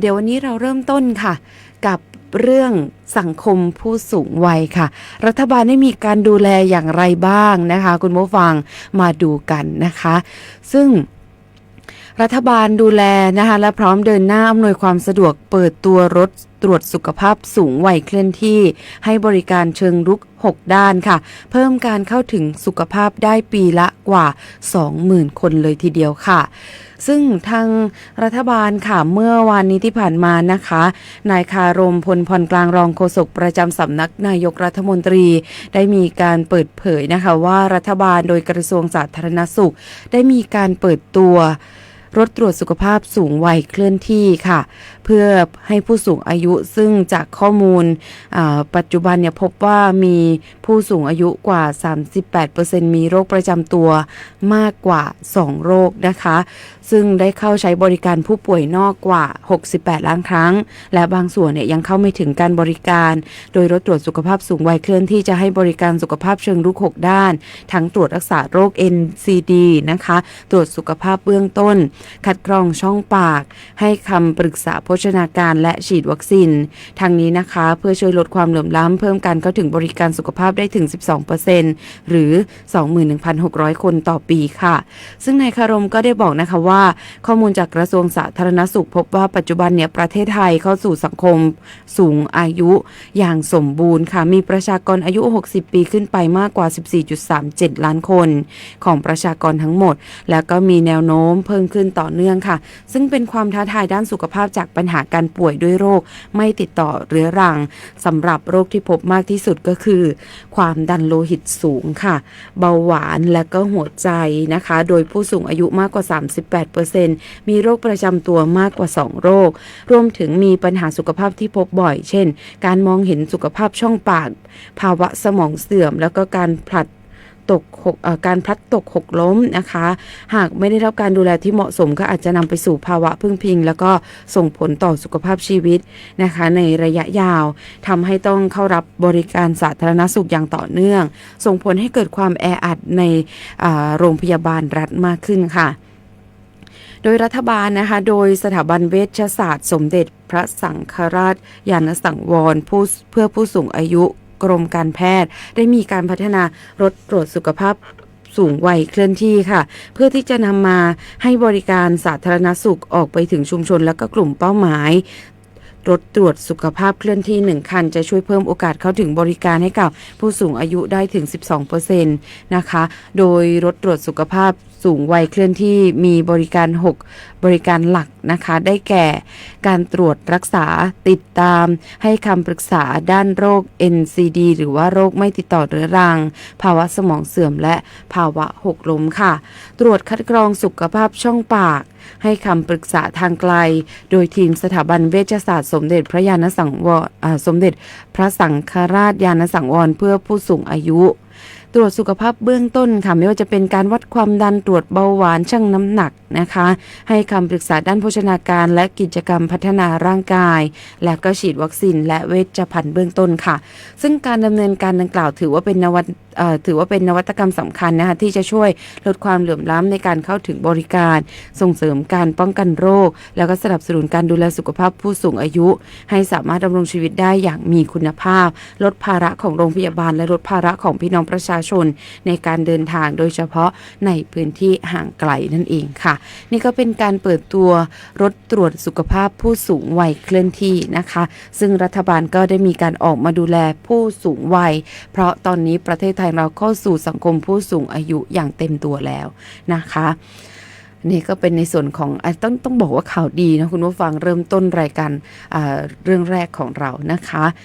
เดี๋ยววันนี้เราเริ่มต้นค่ะ กับเรื่องสังคมผู้สูงวัยค่ะ รัฐบาลได้มีการดูแลอย่างไรบ้างนะคะ คุณผู้ฟังมาดูกันนะคะ ซึ่ง รัฐบาลดูแลนะคะและพร้อมเดินหน้าอำนวยความสะดวกเปิดตัวรถตรวจสุขภาพสูงวัยเคลื่อนที่ ให้บริการเชิงรุก 6 ด้านค่ะ เพิ่มการเข้าถึงสุขภาพได้ปีละกว่า 20,000 คนเลยทีเดียวค่ะ ซึ่งทางรัฐบาลค่ะเมื่อวานนี้ที่ผ่านมานะคะ นายคารมพลพรกลางรองโฆษกประจำสำนักนายกรัฐมนตรี ได้มีการเปิดเผยนะคะว่ารัฐบาลโดยกระทรวงสาธารณสุข ได้มีการเปิดตัว รถตรวจสุขภาพสูงวัยเคลื่อนที่ค่ะ เพื่อให้ผู้สูงอายุซึ่งจากข้อมูลปัจจุบันเนี่ยพบว่ามีผู้สูงอายุกว่า 38%มีโรคประจำตัวมากกว่า 2 โรคนะคะ ซึ่งได้เข้าใช้บริการผู้ป่วยนอกกว่า 68 ล้านครั้ง และบางส่วนเนี่ยยังเข้าไม่ถึงการบริการ โดยรถตรวจสุขภาพสูงวัยเคลื่อนที่จะให้บริการสุขภาพเชิงรุก 6 ด้าน ทั้งตรวจรักษาโรค NCD นะคะ ตรวจสุขภาพเบื้องต้นคัดกรองช่องปาก ให้คำปรึกษาโภชนาการและฉีดวัคซีนทางนี้นะคะ เพื่อช่วยลดความเหลื่อมล้ำเพิ่มการเข้าถึงบริการสุขภาพได้ถึง 12%หรือ 21,600 คนต่อปีค่ะ ซึ่งนายคารมก็ได้บอกนะคะว่า ข้อมูลจากกระทรวงสาธารณสุขพบว่าปัจจุบันเนี่ยประเทศไทยเข้าสู่สังคมสูงอายุอย่างสมบูรณ์ค่ะ มีประชากรอายุ 60 ปีขึ้นไปมากกว่า 14.37 ล้านคน ของประชากรทั้งหมด แล้วก็มีแนวโน้มเพิ่มขึ้นต่อเนื่องค่ะ ซึ่งเป็นความท้าทายด้านสุขภาพจากปัญหาการป่วยด้วยโรค ไม่ติดต่อเรื้อรังสำหรับโรคที่พบมากที่สุดก็คือ ความดันโลหิตสูงค่ะ เบาหวานและก็หัวใจนะคะ โดยผู้สูงอายุมากกว่า 38%มีโรคประจำตัวมากกว่า 2 โรค รวมถึงมีปัญหาสุขภาพที่พบบ่อย เช่น การมองเห็นสุขภาพช่องปาก ภาวะสมองเสื่อมแล้วก็การผลัด ตกหกการพลัดตกหกล้มนะคะ หากไม่ได้รับการดูแลที่เหมาะสมก็อาจจะนำไปสู่ภาวะพึ่งพิง แล้วก็ส่งผลต่อสุขภาพชีวิตนะคะ ในระยะยาวทำให้ต้องเข้ารับบริการสาธารณสุขอย่างต่อเนื่อง ส่งผลให้เกิดความแออัดในโรงพยาบาลรัฐมากขึ้นค่ะโดยรัฐบาลนะคะ โดยสถาบันเวชศาสตร์ สมเด็จพระสังฆราชยานสังวรผู้เพื่อผู้สูงอายุ กรมการแพทย์ ได้มีการพัฒนารถตรวจสุขภาพสูงวัยเคลื่อนที่ค่ะ เพื่อที่จะนำมาให้บริการสาธารณสุขออกไปถึงชุมชนและก็กลุ่มเป้าหมาย รถตรวจสุขภาพเคลื่อนที่ 1 คัน จะช่วยเพิ่มโอกาสเข้าถึงบริการให้กับผู้สูงอายุได้ถึง 12%นะคะ โดยรถตรวจสุขภาพสูงวัยเคลื่อนที่มีบริการ 6 บริการหลักนะคะ ได้แก่ การตรวจรักษาติดตาม ให้คำปรึกษาด้านโรค NCD หรือว่าโรคไม่ติดต่อเรื้อรัง ภาวะสมองเสื่อมและภาวะหกล้มค่ะ ตรวจคัดกรองสุขภาพช่องปาก ให้คำปรึกษาทางไกล โดยทีมสถาบันเวชศาสตร์สมเด็จพระยาณสังวรสมเด็จพระสังฆราชยานสังวรเพื่อผู้สูงอายุ ตรวจสุขภาพเบื้องต้นค่ะไม่ว่าจะเป็นการวัดความดันตรวจเบาหวานชั่งน้ำหนักนะคะ ให้คำปรึกษาด้านโภชนาการและกิจกรรมพัฒนาร่างกาย และก็ฉีดวัคซีนและเวชภัณฑ์เบื้องต้นค่ะ ซึ่งการดำเนินการดังกล่าวถือว่าเป็นนวัตถือว่าเป็นนวัตกรรมสำคัญนะคะที่จะช่วยลดความเหลื่อมล้ำในการเข้าถึงบริการ ส่งเสริมการป้องกันโรค แล้วก็สนับสนุนการดูแลสุขภาพผู้สูงอายุ ให้สามารถดำรงชีวิตได้อย่างมีคุณภาพ ลดภาระของโรงพยาบาลและลดภาระของพี่น้องประชาชนในการเดินทางโดยเฉพาะในพื้นที่ห่างไกลนั่นเองค่ะ นี่ก็เป็นการเปิดตัวรถตรวจสุขภาพผู้สูงวัยเคลื่อนที่นะคะ ซึ่งรัฐบาลก็ได้มีการออกมาดูแลผู้สูงวัย เพราะตอนนี้ประเทศไทยเราเข้าสู่สังคมผู้สูงอายุอย่างเต็มตัวแล้วนะคะนี่ก็เป็นในส่วนของต้องต้องบอกว่าข่าวดีนะคุณผู้ฟังเริ่มต้นรายการเรื่องแรกของเรานะคะ